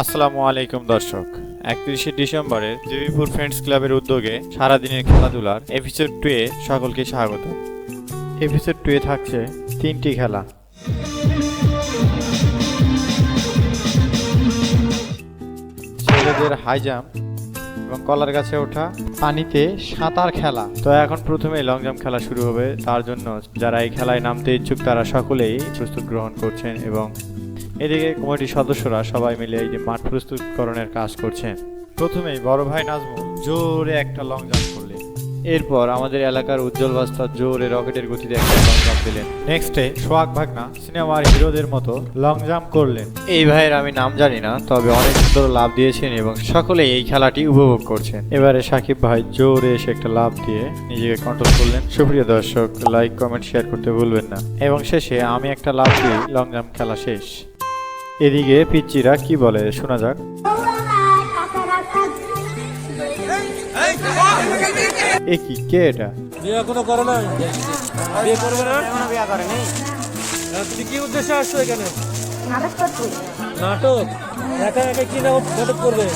আসসালামু আলাইকুম, দর্শক। একত্রিশে ডিসেম্বরে দেবীপুর ফ্রেন্ডস ক্লাবের উদ্যোগে সারাদিনের খেলাধুলার এপিসোড টু এ সকলকে স্বাগত। এপিসোড টু এ থাকছে তিনটি খেলা। ছেলেদের হাই জাম্প এবং কলার গাছে ওঠা পানিতে সাঁতার খেলা। তো এখন প্রথমে লং জাম্প খেলা শুরু হবে। তার জন্য যারা এই খেলায় নামতে ইচ্ছুক, তারা সকলেই প্রস্তুত গ্রহণ করছেন এবং এদিকে কমিটির সদস্যরা সবাই মিলে এই যে মাঠ প্রস্তুতকরণের কাজ করছেন। প্রথমেই বড় ভাই নাজমুল জোরে একটা লং জাম্প করলেন। এরপর আমাদের এলাকার উজ্জ্বল বাস্তা জোরে রকেটের গতিতে একটা লং জাম্প দিলেন। নেক্সটে সোহাগ ভাগনা, সিনেমার হিরোদের মতো লং জাম্প করলেন। এই ভাইয়ের আমি নাম জানি না, তবে অনেক সুন্দর লাভ দিয়েছেন এবং সকলেই এই খেলাটি উপভোগ করছেন। এবারে সাকিব ভাই জোরে এসে একটা লাভ দিয়ে নিজেকে কন্ট্রোল করলেন। সুপ্রিয় দর্শক লাইক কমেন্ট শেয়ার করতে ভুলবেন না। এবং শেষে আমি একটা লাভ দিয়ে লং জাম্প খেলা শেষ। এদিকে পিচ্চিরা কি বলে শোনা যাক। এ কি কে এটা? বিয়ে এখনও করো না বিয়ে করবে না? তুমি কি উদ্দেশ্যে আসছো এখানে? নাটক করছি। নাটক? একা একা কি নাটক নাটক করবে?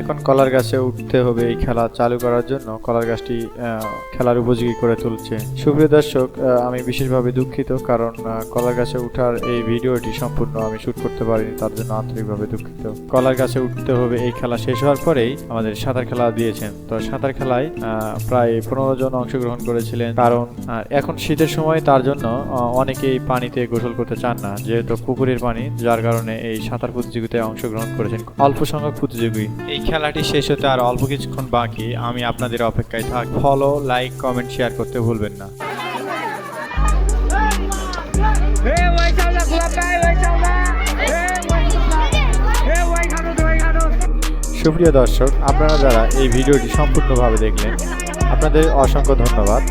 এখন কলার গাছে উঠতে হবে এই খেলা চালু করার জন্য। কলার গাছটি খেলার উপযোগী করে তুলছে। সুপ্রিয় দর্শক আমি বিশেষভাবে দুঃখিত কারণ কলার গাছে উঠার এই ভিডিওটি সম্পূর্ণ আমি শুট করতে পারিনি, তার জন্য আন্তরিকভাবে দুঃখিত। কলার গাছে উঠতে হবে এই খেলা শেষ হওয়ার পরেই আমাদের সাঁতার খেলা দিয়েছেন। তো সাঁতার খেলায় প্রায় পনেরো জন অংশগ্রহণ করেছিলেন। কারণ এখন শীতের সময়, তার জন্য অনেকেই পানিতে গোসল করতে চান না। যেহেতু পুকুরের পানি, যার কারণে এই সাঁতার প্রতিযোগিতায় অংশগ্রহণ করেছেন অল্প সংখ্যক প্রতিযোগী। এই খেলাটি শেষ হতে আর অল্প কিছুক্ষণ বাকি আমি আপনাদের অপেক্ষায় থাক। ফলো লাইক কমেন্ট শেয়ার করতে ভুলবেন না। সুপ্রিয় দর্শক আপনারা যারা এই ভিডিওটি সম্পূর্ণভাবে দেখলেন আপনাদের অসংখ্য ধন্যবাদ।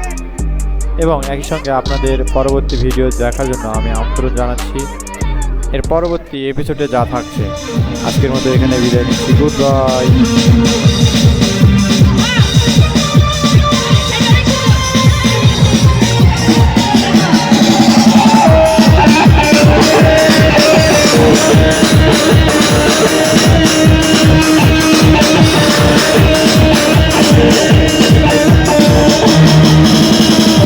এবং একই সঙ্গে আপনাদের পরবর্তী ভিডিও দেখার জন্য আমি আমন্ত্রণ জানাচ্ছি। এর পরবর্তী এপিসোডে যা থাকছে। আজকের মতো এখানে বিদায় নিচ্ছি। Good bye